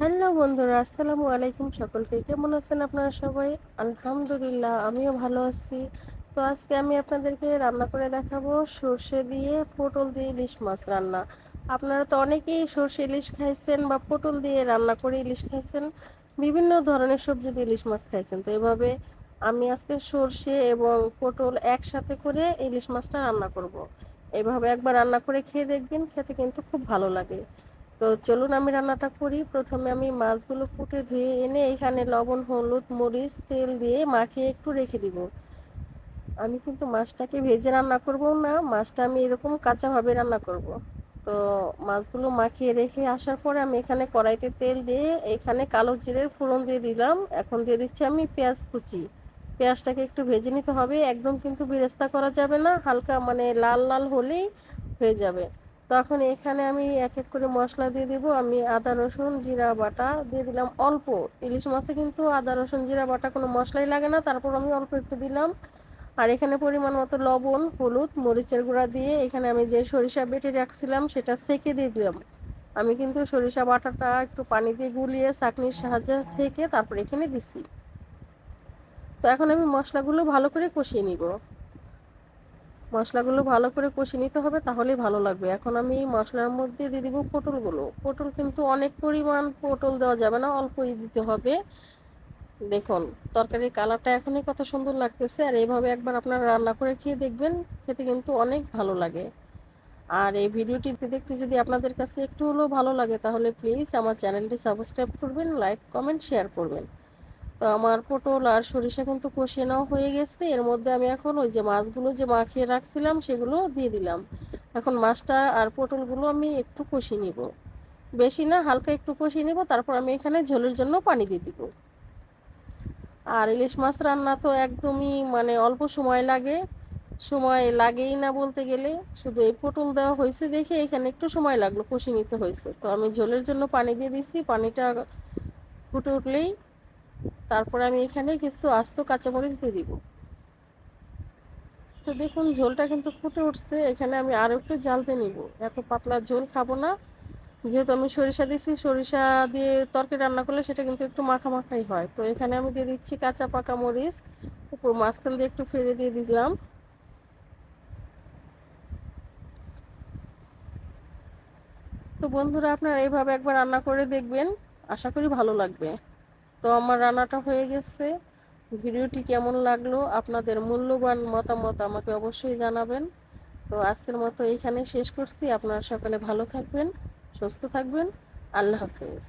Hello বন্ধুরা, আসসালামু আলাইকুম সকলকে। কেমন আছেন আপনারা সবাই? আলহামদুলিল্লাহ, আমিও ভালো আছি। তো আজকে আমি আপনাদেরকে রান্না করে দেখাবো সর্ষে দিয়ে পটল দিয়ে ইলিশ মাছ রান্না। আপনারা তো অনেকেই সর্ষে ইলিশ খাইছেন বা পটল দিয়ে রান্না করে ইলিশ খাইছেন, বিভিন্ন ধরনের সবজি দিয়ে ইলিশ মাছ খাইছেন। তো এভাবে আমি আজকে সর্ষে এবং পটল একসাথে করে ইলিশ মাছটা রান্না করব। এভাবে একবার রান্না করে খেয়ে দেখবেন, খেতে কিন্তু খুব ভালো লাগে। তো চলুন আমি রান্নাটা করি। প্রথমে আমি মাছগুলো কুটে ধুয়ে এনে এখানে লবণ, হলুদ, মরিচ, তেল দিয়ে মাখিয়ে একটু রেখে দিব। আমি কিন্তু মাছটাকে ভেজে রান্না করব না, মাছটা আমি এরকম কাঁচাভাবে রান্না করব। তো মাছগুলো মাখিয়ে রেখে আসার পরে আমি এখানে কড়াইতে তেল দিয়ে এখানে কালো জিরের ফোড়ন দিয়ে দিলাম। এখন দিয়ে দিচ্ছি আমি পেঁয়াজ কুচি। পেঁয়াজটাকে একটু ভেজে নিতে হবে, একদম কিন্তু বিরেস্তা করা যাবে না, হালকা মানে লাল লাল হলেই হয়ে যাবে। তখন এখানে আমি এক এক করে মশলা দিয়ে দিব। আমি আদা, রসুন, জিরা, বাটা দিয়ে দিলাম অল্প। ইলিশ মাছে কিন্তু আদা, রসুন, জিরা, বাটা কোনো মশলাই লাগে না। তারপর আমি অল্প একটু দিলাম। আর এখানে পরিমাণ মতো লবণ, হলুদ, মরিচের গুঁড়া দিয়ে এখানে আমি যে সরিষা বেটে রাখছিলাম সেটা সেকে দিয়ে দিলাম। আমি কিন্তু সরিষা বাটাটা একটু পানি দিয়ে গুলিয়ে চাকনির সাহায্যে সেকে তারপর এখানে দিছি। তো এখন আমি মশলাগুলো ভালো করে কষিয়ে নিব। মশলাগুলো ভালো করে কষিয়ে নিতে হবে, তাহলেই ভালো লাগবে। এখন আমি মশলার মধ্যে দিয়ে দিব পটলগুলো। পটল কিন্তু অনেক পরিমাণ পটল দেওয়া যাবে না, অল্পই দিতে হবে। দেখুন, তরকারির কালারটা এখনই কত সুন্দর লাগতেছে, আর এইভাবে একবার আপনারা রান্না করে খেয়ে দেখবেন, খেতে কিন্তু অনেক ভালো লাগে। আর এই ভিডিওটি দেখতে যদি আপনাদের কাছে একটু হলেও ভালো লাগে, তাহলে প্লিজ আমার চ্যানেলটি সাবস্ক্রাইব করবেন, লাইক, কমেন্ট, শেয়ার করবেন। তো আমার পটল আর সরিষা কিন্তু কষে নেওয়া হয়ে গেছে। এর মধ্যে আমি এখন ওই যে মাছগুলো যে মাখিয়ে রাখছিলাম সেগুলো দিয়ে দিলাম। এখন মাছটা আর পটলগুলো আমি একটু কষিয়ে নিব। বেশি না, হালকা একটু কষিয়ে নেব, তারপর আমি এখানে ঝোলের জন্য পানি দিয়ে দিব। আর ইলিশ মাছ রান্না তো একদমই মানে অল্প সময় লাগে। সময় লাগেই না বলতে গেলে। শুধু এই পটল দেওয়া হয়েছে দেখে এখানে একটু সময় লাগল, কষিয়ে নিতে হয়েছে। তো আমি ঝোলের জন্য পানি দিয়ে দিচ্ছি পানিটা ফুটে উঠলেই তারপরে আমি এখানে কিছু আস্ত কাঁচামরিচ দিয়ে দিব। তো দেখুন, ঝোলটা কিন্তু ফুটে উঠছে। এখানে আমি আরও একটু জ্বালতে নিব। এত পাতলা ঝোল খাব না। যেহেতু আমি সরিষা দিচ্ছি সরিষা দিয়ে তরকারি রান্না করলে সেটা কিন্তু একটু মাখা মাখাই হয়। তো এখানে আমি দিয়ে দিচ্ছি কাঁচা পাকা মরিচ। উপর মাঝখান দিয়ে একটু ফেলে দিয়ে দিলাম। তো বন্ধুরা, আপনারা এইভাবে একবার রান্না করে দেখবেন। আশা করি ভালো লাগবে। তো আমার রান্নাটা হয়ে গেছে। ভিডিওটি কেমন লাগল, আপনাদের মূল্যবান মতামত আমাকে অবশ্যই জানাবেন। তো আজকের মতো এইখানে শেষ করছি। আপনারা সকালে ভালো থাকবেন, সুস্থ থাকবেন। আল্লাহ হাফেজ।